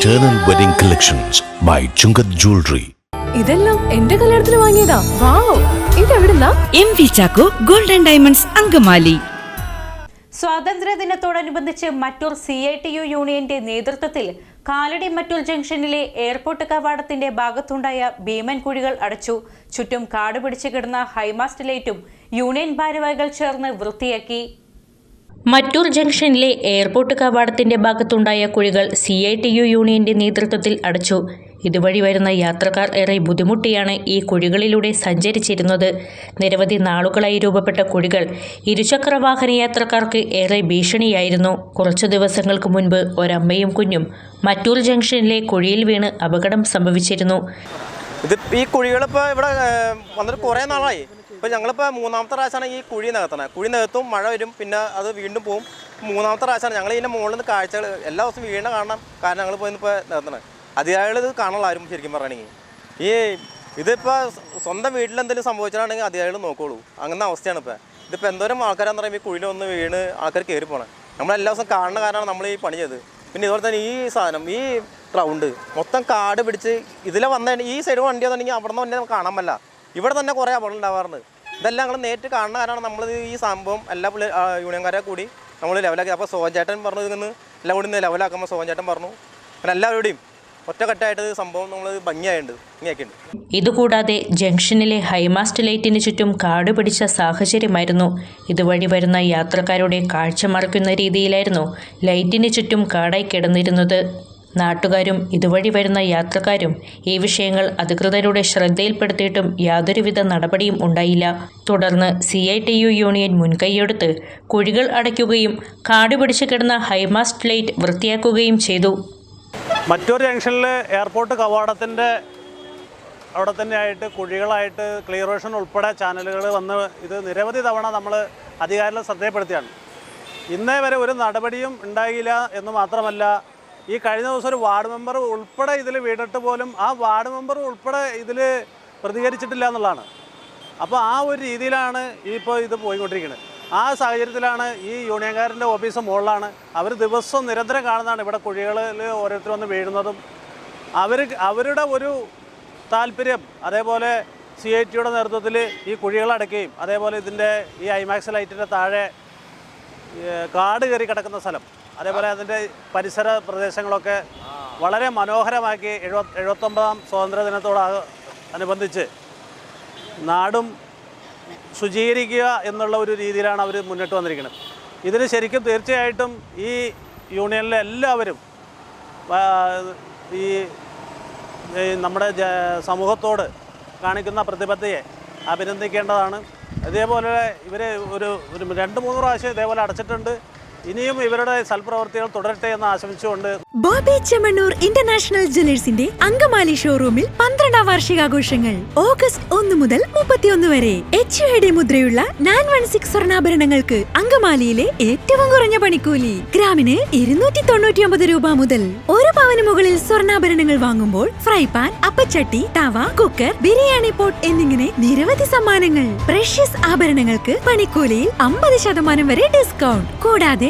Eternal Wedding Collections by Chungath Jewelry. ഇതെല്ലാം എന്റെ കല്യാണത്തിന് വാങ്ങിയതാ. Wow ഇതെവിടുന്നാ? M V Chacko golden diamonds Angamaly. സ്വാതന്ത്ര്യദിനത്തോടനുബന്ധിച്ച് Mattoor C I T U യൂണിയന്റെ നേതൃത്വത്തിൽ കാലടി മറ്റൂർ ജംഗ്ഷനിലെ എയർപോർട്ട് കവാടത്തിന്റെ ഭാഗത്തുണ്ടായ ഭീമൻ കുഴികൾ അടച്ചു. ചുറ്റും കാട് പിടിച്ചു കിടന്ന ഹൈമാസ്റ്റ് ലൈറ്റും യൂണിയൻ ഭാരവാഹികൾ ചേർന്ന് വൃത്തിയാക്കി. മറ്റൂർ ജംഗ്ഷനിലെ എയർപോർട്ട് കവാടത്തിന്റെ ഭാഗത്തുണ്ടായ കുഴികൾ സി ഐ ടി യു യൂണിയന്റെ നേതൃത്വത്തിൽ അടച്ചു. ഇതുവഴി വരുന്ന യാത്രക്കാർ ഏറെ ബുദ്ധിമുട്ടിയാണ് ഈ കുഴികളിലൂടെ സഞ്ചരിച്ചിരുന്നത്. നിരവധി നാളുകളായി രൂപപ്പെട്ട കുഴികൾ ഇരുചക്ര വാഹന യാത്രക്കാർക്ക് ഏറെ ഭീഷണിയായിരുന്നു. കുറച്ചു ദിവസങ്ങൾക്ക് മുൻപ് ഒരമ്മയും കുഞ്ഞും മറ്റൂർ ജംഗ്ഷനിലെ കുഴിയിൽ വീണ് അപകടം സംഭവിച്ചിരുന്നു. ഇത് ഈ കുഴികളിപ്പോൾ ഇവിടെ വന്നിട്ട് കുറേ നാളായി. ഇപ്പോൾ ഞങ്ങളിപ്പോൾ മൂന്നാമത്തെ പ്രാവശ്യമാണ് ഈ കുഴി നികത്തണത് കുഴി നികത്തും മഴ വരും പിന്നെ അത് വീണ്ടും പോവും. മൂന്നാമത്തെ പ്രാവശ്യമാണ് ഞങ്ങൾ ഇതിന്റെ മുകളിൽ നിന്ന് കാഴ്ചകൾ എല്ലാ ദിവസവും വീണ കാണണം. കാരണം ഞങ്ങൾ പോയി ഇപ്പോൾ നികത്തണത് അധികാരികൾ ഇത് കാണുള്ള ആരും ശരിക്കും പറയുകയാണെങ്കിൽ ഈ ഇതിപ്പോൾ സ്വന്തം വീട്ടിൽ എന്തെങ്കിലും സംഭവിച്ചാണെങ്കിൽ അധികാരികൾ നോക്കുള്ളൂ. അങ്ങനെ അവസ്ഥയാണ് ഇപ്പോൾ ഇതിപ്പോൾ എന്തോരം ആൾക്കാരാന്ന് പറയുമ്പോൾ ഈ കുഴിയിൽ ഒന്ന് വീണ് ആൾക്കാർ കയറി പോകണം നമ്മൾ എല്ലാ ദിവസവും കാണുന്ന കാരണമാണ് നമ്മൾ ഈ പണി ചെയ്തത്. പിന്നെ ഇതുപോലെ തന്നെ ഈ സാധനം ഈ റൗണ്ട് മൊത്തം കാട് പിടിച്ച് ഇതിലെ വന്ന ഈ സൈഡ് വണ്ടി വന്നിട്ടുണ്ടെങ്കിൽ അവിടെ നിന്ന് തന്നെ കാണാൻ പറ്റില്ല. ഇവിടെ തന്നെ കുറേ അപകടം ഉണ്ടാവാറുണ്ട്. ഇതെല്ലാം ഞങ്ങൾ നേരിട്ട് കാണുന്ന കാരണമാണ് നമ്മൾ ഈ സംഭവം എല്ലാ യൂണിയൻകാരെ കൂടി നമ്മൾ ലെവലാക്കി അപ്പോൾ സോഹൻചേട്ടൻ പറഞ്ഞു നിന്ന് എല്ലാം കൂടി നിന്ന് ലെവലാക്കുമ്പോൾ സോഹൻചേട്ടൻ പറഞ്ഞു. അങ്ങനെ എല്ലാവരുടെയും ഒറ്റക്കെട്ടായിട്ട് സംഭവം നമ്മൾ ഭംഗിയായിട്ടുണ്ട് ഭംഗിയാക്കിയുണ്ട്. ഇതുകൂടാതെ ജംഗ്ഷനിലെ ഹൈമാസ്റ്റ് ലൈറ്റിന് ചുറ്റും കാട് പിടിച്ച സാഹചര്യമായിരുന്നു. ഇതുവഴി വരുന്ന യാത്രക്കാരുടെ കാഴ്ച മറക്കുന്ന രീതിയിലായിരുന്നു ലൈറ്റിന് ചുറ്റും കാടായി കിടന്നിരുന്നത്. നാട്ടുകാരും ഇതുവഴി വരുന്ന യാത്രക്കാരും ഈ വിഷയങ്ങൾ അധികൃതരുടെ ശ്രദ്ധയിൽപ്പെടുത്തിയിട്ടും യാതൊരുവിധ നടപടിയും ഉണ്ടായില്ല. തുടർന്ന് C I T U union മുൻകൈയെടുത്ത് കുഴികൾ അടയ്ക്കുകയും കാട് പിടിച്ചു കിടന്ന ഹൈമാസ്റ്റ് ലൈറ്റ് വൃത്തിയാക്കുകയും ചെയ്തു. മറ്റൊരു ജംഗ്ഷനിൽ എയർപോർട്ട് കവാടത്തിന്റെ അവിടെ തന്നെ ആയിട്ട് കുഴികളായിട്ട് ക്ലിയറേഷൻ ഉൾപ്പെടെ ചാനലുകൾ വന്ന് ഇത് നിരവധി തവണ നമ്മൾ അധികാരികളെ ശ്രദ്ധയപ്പെടുത്തിയാണ് ഇന്നേ വരെ ഒരു നടപടിയും ഉണ്ടായില്ല എന്ന് മാത്രമല്ല ഈ കഴിഞ്ഞ ദിവസം ഒരു വാർഡ് മെമ്പർ ഉൾപ്പെടെ ഇതിൽ വീണിട്ട് പോലും ആ വാർഡ് മെമ്പർ ഉൾപ്പെടെ ഇതിൽ പ്രതികരിച്ചിട്ടില്ല എന്നുള്ളതാണ്. അപ്പോൾ ആ ഒരു രീതിയിലാണ് ഇപ്പോൾ ഇത് പോയിക്കൊണ്ടിരിക്കുന്നത് ആ സാഹചര്യത്തിലാണ് ഈ യൂണിയൻകാരന്റെ ഓഫീസ് മുകളിലാണ്. അവർ ദിവസവും നിരന്തരം കാണുന്നതാണ് ഇവിടെ കുഴികളിൽ ഓരോരുത്തർ വന്ന് വീഴുന്നതും. അവർ അവരുടെ ഒരു താല്പര്യം അതേപോലെ സി ഐ ടിയുടെ നേതൃത്വത്തിൽ ഈ കുഴികൾ അതേപോലെ ഇതിന്റെ ഈ ഐമാക്സ് ലൈറ്റിന്റെ താഴെ കാട് കയറി കിടക്കുന്ന സ്ഥലം. അതേപോലെ അതിന്റെ പരിസര പ്രദേശങ്ങളൊക്കെ വളരെ മനോഹരമാക്കി എഴുപത്തി എഴുപത്തൊമ്പതാം സ്വാതന്ത്ര്യ ദിനത്തോട് അനുബന്ധിച്ച് നാടും ശുചീകരിക്കുക എന്നുള്ള ഒരു രീതിയിലാണ് അവർ മുന്നോട്ട് വന്നിരിക്കുന്നത്. ഇതിന് ശരിക്കും തീർച്ചയായിട്ടും ഈ യൂണിയനിലെ എല്ലാവരും ഈ നമ്മുടെ സമൂഹത്തോട് കാണിക്കുന്ന പ്രതിബദ്ധതയെ അഭിനന്ദിക്കേണ്ടതാണ്. അതേപോലെ ഇവർ ഒരു ഒരു രണ്ട് മൂന്ന് പ്രാവശ്യം ഇതേപോലെ അടച്ചിട്ടുണ്ട്. ഇനിയും ഇവരുടെ സൽപ്രവർത്തികൾ തുടരട്ടെ എന്ന് ആശംസിച്ചുകൊണ്ട് ബോബി ചെമ്മണ്ണൂർ ഇന്റർനാഷണൽ ജ്വല്ലേഴ്സിന്റെ അങ്കമാലി ഷോറൂമിൽ പന്ത്രണ്ടാം വാർഷികാഘോഷങ്ങൾ. ഓഗസ്റ്റ് ഒന്ന് മുതൽ മുപ്പത്തിയൊന്ന് വരെ. എച്ച് ഐ മുദ്രയുള്ള നയൻ വൺ സിക്സ് സ്വർണാഭരണങ്ങൾക്ക് അങ്കമാലിയിലെ ഏറ്റവും കുറഞ്ഞ പണിക്കൂലി. ഗ്രാമിന് ഇരുന്നൂറ്റി തൊണ്ണൂറ്റി ഒമ്പത് രൂപ മുതൽ ഒരു പവന് മുകളിൽ സ്വർണാഭരണങ്ങൾ വാങ്ങുമ്പോൾ ഫ്രൈ പാൻ അപ്പച്ചട്ടി തവ കുക്കർ ബിരിയാണി പോട്ട് എന്നിങ്ങനെ നിരവധി സമ്മാനങ്ങൾ. പ്രഷ്യസ് ആഭരണങ്ങൾക്ക് പണിക്കൂലിയിൽ അമ്പത് ശതമാനം വരെ ഡിസ്കൗണ്ട് കൂടാതെ